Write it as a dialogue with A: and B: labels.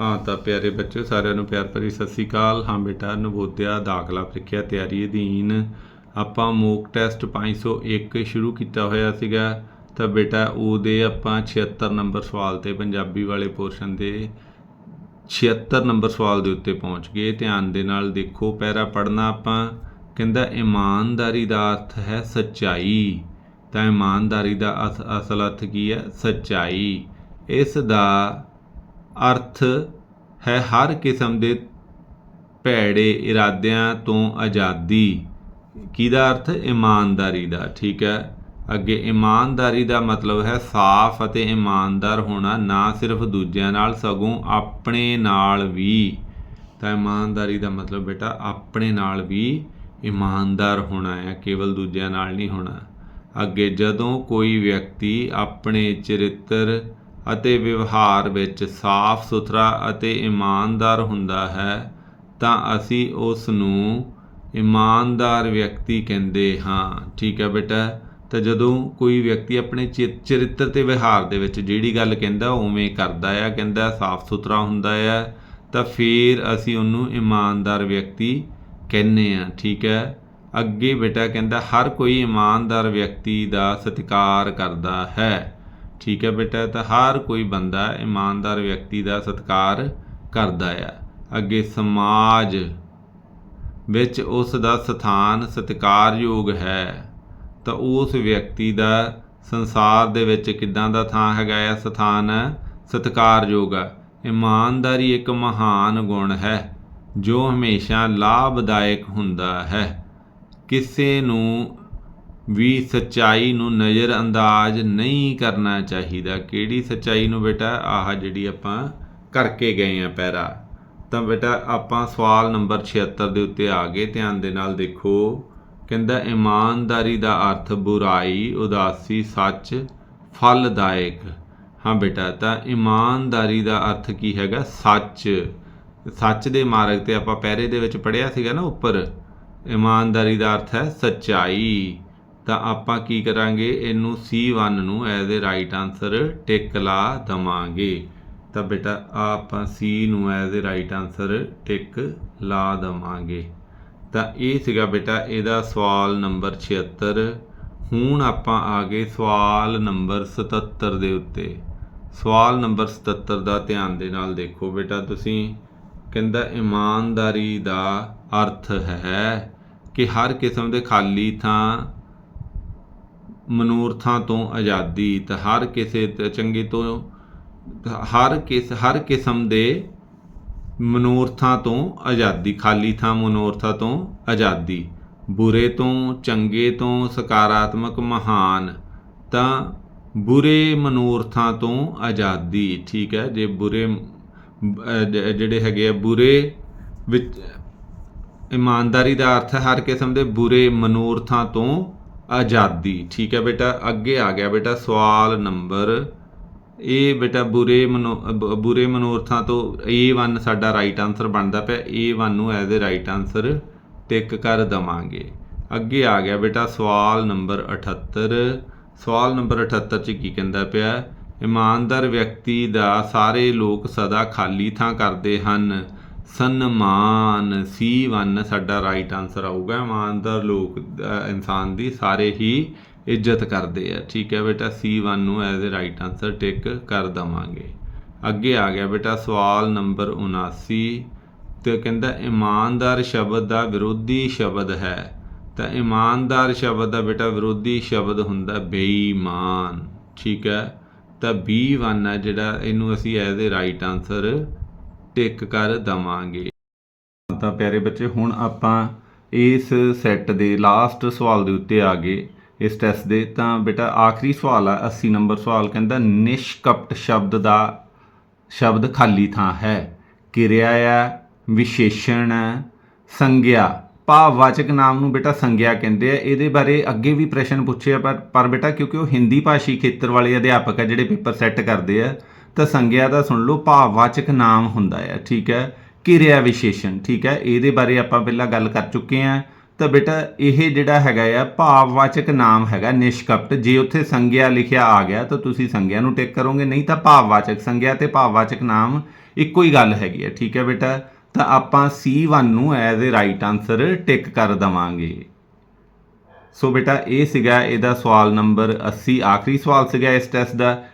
A: ਹਾਂ ਤਾਂ ਪਿਆਰੇ ਬੱਚਿਓ, ਸਾਰਿਆਂ ਨੂੰ ਪਿਆਰ ਭਰੀ ਸਤਿ ਸ੍ਰੀ ਅਕਾਲ। ਹਾਂ ਬੇਟਾ, ਨਵੋਦਿਆ ਦਾਖਲਾ ਪ੍ਰੀਖਿਆ ਤਿਆਰੀ ਅਧੀਨ ਆਪਾਂ ਮੋਕ ਟੈਸਟ 501 ਸ਼ੁਰੂ ਕੀਤਾ ਹੋਇਆ ਸੀਗਾ। ਤਾਂ ਬੇਟਾ, ਉਹਦੇ ਆਪਾਂ 76 ਨੰਬਰ ਸਵਾਲ ਤੇ ਪੰਜਾਬੀ ਵਾਲੇ ਪੋਰਸ਼ਨ ਦੇ 76 ਨੰਬਰ ਸਵਾਲ ਦੇ ਉੱਤੇ ਪਹੁੰਚ ਗਏ। ਧਿਆਨ ਦੇ ਨਾਲ ਦੇਖੋ ਪੈਰਾ ਪੜਨਾ ਆਪਾਂ ਕਹਿੰਦਾ ਇਮਾਨਦਾਰੀ ਦਾ ਅਰਥ ਹੈ ਸੱਚਾਈ। ਤਾਂ ਇਮਾਨਦਾਰੀ ਦਾ ਅਸ- ਅਸਲ ਅਰਥ ਕੀ ਹੈ? ਸੱਚਾਈ। ਇਸ ਦਾ ਅਰਥ ਹੈ ਹਰ ਕਿਸਮ ਦੇ ਭੈੜੇ ਇਰਾਦਿਆਂ ਤੋਂ ਆਜ਼ਾਦੀ। ਕਿਹਦਾ ਅਰਥ? ਇਮਾਨਦਾਰੀ ਦਾ, ਠੀਕ ਹੈ? ਅੱਗੇ ਇਮਾਨਦਾਰੀ ਦਾ ਮਤਲਬ ਹੈ ਸਾਫ਼ ਅਤੇ ਇਮਾਨਦਾਰ ਹੋਣਾ, ਨਾ ਸਿਰਫ ਦੂਜਿਆਂ ਨਾਲ, ਸਗੋਂ ਆਪਣੇ ਨਾਲ ਵੀ। ਤਾਂ ਇਮਾਨਦਾਰੀ ਦਾ ਮਤਲਬ ਬੇਟਾ, ਆਪਣੇ ਨਾਲ ਵੀ ਇਮਾਨਦਾਰ ਹੋਣਾ ਹੈ, ਕੇਵਲ ਦੂਜਿਆਂ ਨਾਲ ਨਹੀਂ ਹੋਣਾ। ਅੱਗੇ ਜਦੋਂ ਕੋਈ ਵਿਅਕਤੀ ਆਪਣੇ ਚਰਿੱਤਰ ਅਤੇ ਵਿਵਹਾਰ ਵਿੱਚ ਸਾਫ਼ ਸੁਥਰਾ ਅਤੇ ਇਮਾਨਦਾਰ ਹੁੰਦਾ ਹੈ, ਤਾਂ ਅਸੀਂ ਉਸ ਨੂੰ ਇਮਾਨਦਾਰ ਵਿਅਕਤੀ ਕਹਿੰਦੇ ਹਾਂ। ਠੀਕ ਹੈ ਬੇਟਾ? ਤਾਂ ਜਦੋਂ ਕੋਈ ਵਿਅਕਤੀ ਆਪਣੇ ਚਿ- ਚਰਿੱਤਰ ਤੇ ਵਿਹਾਰ ਦੇ ਵਿੱਚ ਜਿਹੜੀ ਗੱਲ ਕਹਿੰਦਾ, ਉਵੇਂ ਕਰਦਾ ਆ, ਕਹਿੰਦਾ ਸਾਫ਼ ਸੁਥਰਾ ਹੁੰਦਾ ਆ, ਤਾਂ ਫਿਰ ਅਸੀਂ ਉਹਨੂੰ ਇਮਾਨਦਾਰ ਵਿਅਕਤੀ ਕਹਿੰਦੇ ਆ ਠੀਕ ਹੈ? ਅੱਗੇ ਬੇਟਾ ਕਹਿੰਦਾ, ਹਰ ਕੋਈ ਇਮਾਨਦਾਰ ਵਿਅਕਤੀ ਦਾ ਸਤਿਕਾਰ ਕਰਦਾ ਹੈ। ਠੀਕ ਹੈ ਬੇਟਾ, ਤਾਂ ਹਰ ਕੋਈ ਬੰਦਾ ਇਮਾਨਦਾਰ ਵਿਅਕਤੀ ਦਾ ਸਤਿਕਾਰ ਕਰਦਾ ਆ। ਅੱਗੇ ਸਮਾਜ ਵਿੱਚ ਉਸ ਦਾ ਸਥਾਨ, ਸਤਿਕਾਰਯੋਗ ਹੈ। ਤਾਂ ਉਸ ਵਿਅਕਤੀ ਦਾ ਸੰਸਾਰ ਦੇ ਵਿੱਚ ਕਿੱਦਾਂ ਦਾ ਥਾਂ ਹੈਗਾ ਆ? ਸਥਾਨ, ਸਤਿਕਾਰਯੋਗ ਹੈ ਇਮਾਨਦਾਰੀ ਇੱਕ ਮਹਾਨ ਗੁਣ ਹੈ, ਜੋ ਹਮੇਸ਼ਾ ਲਾਭਦਾਇਕ ਹੁੰਦਾ ਹੈ। ਕਿਸੇ ਨੂੰ ਵੀ ਸੱਚਾਈ ਨੂੰ ਨਜ਼ਰ ਅੰਦਾਜ਼ ਨਹੀਂ ਕਰਨਾ ਚਾਹੀਦਾ। ਕਿਹੜੀ ਸੱਚਾਈ ਨੂੰ ਬੇਟਾ? ਆਹ ਜਿਹੜੀ ਆਪਾਂ ਕਰਕੇ ਗਏ ਆ ਪੈਰਾ। ਤਾਂ ਬੇਟਾ ਆਪਾਂ ਸਵਾਲ ਨੰਬਰ 76 ਦੇ ਉੱਤੇ ਆ ਗਏ। ਧਿਆਨ ਦੇ ਨਾਲ ਦੇਖੋ। ਕਹਿੰਦਾ, ਇਮਾਨਦਾਰੀ ਦਾ ਅਰਥ ਬੁਰਾਈ, ਉਦਾਸੀ ਸੱਚ, ਫਲਦਾਇਕ। ਹਾਂ ਬੇਟਾ, ਤਾਂ ਇਮਾਨਦਾਰੀ ਦਾ ਅਰਥ ਕੀ ਹੈਗਾ? ਸੱਚ। ਸੱਚ ਦੇ ਮਾਰਗ ਤੇ ਆਪਾਂ ਪਹਿਰੇ ਦੇ ਵਿੱਚ ਪੜਿਆ ਸੀਗਾ ਨਾ ਉੱਪਰ। ਇਮਾਨਦਾਰੀ ਦਾ ਅਰਥ ਹੈ ਸੱਚਾਈ। ਤਾਂ ਆਪਾਂ ਕੀ ਕਰਾਂਗੇ? ਇਹਨੂੰ C1 ਨੂੰ as a right answer tick ਲਾ ਦਵਾਂਗੇ। ਤਾਂ ਬੇਟਾ ਆਹ ਆਪਾਂ C ਨੂੰ as a right answer tick ਲਾ ਦਵਾਂਗੇ। ਤਾਂ ਇਹ ਸੀਗਾ ਬੇਟਾ ਇਹਦਾ ਸਵਾਲ ਨੰਬਰ 76 ਹੁਣ ਆਪਾਂ ਆ ਗਏ ਸਵਾਲ ਨੰਬਰ 77 ਦੇ ਉੱਤੇ। ਸਵਾਲ ਨੰਬਰ 77 ਦਾ ਧਿਆਨ ਦੇ ਨਾਲ ਦੇਖੋ ਬੇਟਾ ਤੁਸੀਂ। ਕਹਿੰਦਾ ਇਮਾਨਦਾਰੀ ਦਾ ਅਰਥ ਹੈ ਕਿ ਹਰ ਕਿਸਮ ਦੇ ਖਾਲੀ ਥਾਂ ਮਨੂਰਥਾਂ ਤੋਂ ਆਜ਼ਾਦੀ, ਤੇ ਹਰ ਕਿਸੇ ਤੇ ਚੰਗੇ ਤੋਂ, ਹਰ ਕਿਸ, ਹਰ ਕਿਸਮ ਦੇ ਮਨੂਰਥਾਂ ਤੋਂ ਆਜ਼ਾਦੀ, ਖਾਲੀ ਥਾਂ ਮਨੂਰਥਾਂ ਤੋਂ ਆਜ਼ਾਦੀ। ਬੁਰੇ ਤੋਂ, ਚੰਗੇ ਤੋਂ ਸਕਾਰਾਤਮਕ ਮਹਾਨ, ਤਾਂ ਬੁਰੇ ਮਨੂਰਥਾਂ ਤੋਂ ਆਜ਼ਾਦੀ, ਠੀਕ ਹੈ? ਜੇ ਬੁਰੇ ਜਿਹੜੇ ਹੈਗੇ ਆ, ਬੁਰੇ ਵਿੱਚ ਇਮਾਨਦਾਰੀ ਦਾ ਅਰਥ ਹੈ ਹਰ ਕਿਸਮ ਦੇ ਬੁਰੇ ਮਨੂਰਥਾਂ ਤੋਂ ਆਜ਼ਾਦੀ। ਠੀਕ ਹੈ ਬੇਟਾ, ਅੱਗੇ ਆ ਗਿਆ ਬੇਟਾ ਸਵਾਲ ਨੰਬਰ ਇਹ ਬੇਟਾ, ਬੁਰੇ ਮਨੋ ਬ- ਬੁਰੇ ਮਨੋਰਥਾਂ ਤੋਂ A1 ਸਾਡਾ ਰਾਈਟ ਆਨਸਰ ਬਣਦਾ ਪਿਆ। A1 ਨੂੰ as a right answer tick ਕਰ ਦਵਾਂਗੇ। ਅੱਗੇ ਆ ਗਿਆ ਬੇਟਾ ਸਵਾਲ ਨੰਬਰ 78 ਸਵਾਲ ਨੰਬਰ 78 ਚ ਕੀ ਕਹਿੰਦਾ ਪਿਆ? ਇਮਾਨਦਾਰ ਵਿਅਕਤੀ ਦਾ ਸਾਰੇ ਲੋਕ ਸਦਾ ਖਾਲੀ ਥਾਂ ਕਰਦੇ ਹਨ। ਸਨਮਾਨ C1 ਸਾਡਾ ਰਾਈਟ ਆਨਸਰ ਆਊਗਾ। ਇਮਾਨਦਾਰ ਲੋਕ ਇਨਸਾਨ ਦੀ ਸਾਰੇ ਹੀ ਇੱਜ਼ਤ ਕਰਦੇ ਆ। ਠੀਕ ਹੈ ਬੇਟਾ C1 ਨੂੰ as a right answer tick ਕਰ ਦਵਾਂਗੇ। ਅੱਗੇ ਆ ਗਿਆ ਬੇਟਾ, ਸਵਾਲ ਨੰਬਰ 79 ਤੇ ਕਹਿੰਦਾ, ਇਮਾਨਦਾਰ ਸ਼ਬਦ ਦਾ ਵਿਰੋਧੀ ਸ਼ਬਦ ਹੈ। ਤਾਂ ਇਮਾਨਦਾਰ ਸ਼ਬਦ ਦਾ ਬੇਟਾ ਵਿਰੋਧੀ ਸ਼ਬਦ ਹੁੰਦਾ ਬੇਈਮਾਨ। ਠੀਕ ਹੈ? ਤਾਂ B1 ਹੈ ਜਿਹੜਾ, ਇਹਨੂੰ ਅਸੀਂ as a right answer tick ਕਰ ਦਵਾਂਗੇ। ਤਾਂ ਪਿਆਰੇ ਬੱਚੇ ਹੁਣ ਆਪਾਂ ਇਸ ਸੈੱਟ ਦੇ ਲਾਸਟ ਸਵਾਲ ਦੇ ਉੱਤੇ ਆ ਗਏ। ਇਸ ਟੈਸਟ ਦੇ ਤਾਂ ਬੇਟਾ ਆਖਰੀ ਸਵਾਲ ਆ 80 ਨੰਬਰ ਸਵਾਲ ਕਹਿੰਦਾ ਨਿਸ਼ਕਪਟ ਸ਼ਬਦ ਦਾ ਸ਼ਬਦ ਖਾਲੀ ਥਾਂ ਹੈ। ਕਿਰਿਆ ਹੈ ਵਿਸ਼ੇਸ਼ਣ ਹੈ, ਸੰਗਿਆ। ਭਾਵਵਾਚਕ ਨਾਮ ਨੂੰ ਬੇਟਾ ਸੰਗਿਆ ਕਹਿੰਦੇ ਆ। ਇਹਦੇ ਬਾਰੇ ਅੱਗੇ ਵੀ ਪ੍ਰਸ਼ਨ ਪੁੱਛਿਆ ਪਰ ਪਰ ਬੇਟਾ ਕਿਉਂਕਿ ਉਹ ਹਿੰਦੀ ਭਾਸ਼ੀ ਖੇਤਰ ਵਾਲੇ ਅਧਿਆਪਕ ਆ ਜਿਹੜੇ ਪੇਪਰ ਸੈੱਟ ਕਰਦੇ ਆ ਤਾਂ ਸੰਗਿਆ ਦਾ ਸੁਣ ਲਓ, ਭਾਵਵਾਚਕ ਨਾਮ ਹੁੰਦਾ ਹੈ, ਠੀਕ ਹੈ? ਕਿਰਿਆ ਵਿਸ਼ੇਸ਼ਣ, ਠੀਕ ਹੈ? ਇਹਦੇ ਬਾਰੇ ਆਪਾਂ ਪਹਿਲਾਂ ਗੱਲ ਕਰ ਚੁੱਕੇ ਹਾਂ। ਤਾਂ ਬੇਟਾ, ਇਹ ਜਿਹੜਾ ਹੈਗਾ ਆ, ਭਾਵਵਾਚਕ ਨਾਮ ਹੈਗਾ, ਨਿਸ਼ਕਪਟ। ਜੇ ਉੱਥੇ ਸੰਗਿਆ ਲਿਖਿਆ ਆ ਗਿਆ, ਤਾਂ ਤੁਸੀਂ ਸੰਗਿਆ ਨੂੰ ਟਿਕ ਕਰੋਗੇ। ਨਹੀਂ ਤਾਂ ਭਾਵਵਾਚਕ, ਸੰਗਿਆ ਤੇ ਭਾਵਵਾਚਕ ਨਾਮ ਇੱਕੋ ਹੀ ਗੱਲ ਹੈਗੀ ਹੈ, ਠੀਕ ਹੈ ਬੇਟਾ? ਤਾਂ ਆਪਾਂ C1 ਨੂੰ as a right answer tick ਕਰ ਦਵਾਂਗੇ। ਸੋ ਬੇਟਾ, ਇਹ ਸੀਗਾ ਇਹਦਾ ਸਵਾਲ ਨੰਬਰ 80 ਆਖਰੀ ਸਵਾਲ ਸੀਗਾ ਇਸ ਟੈਸਟ ਦਾ।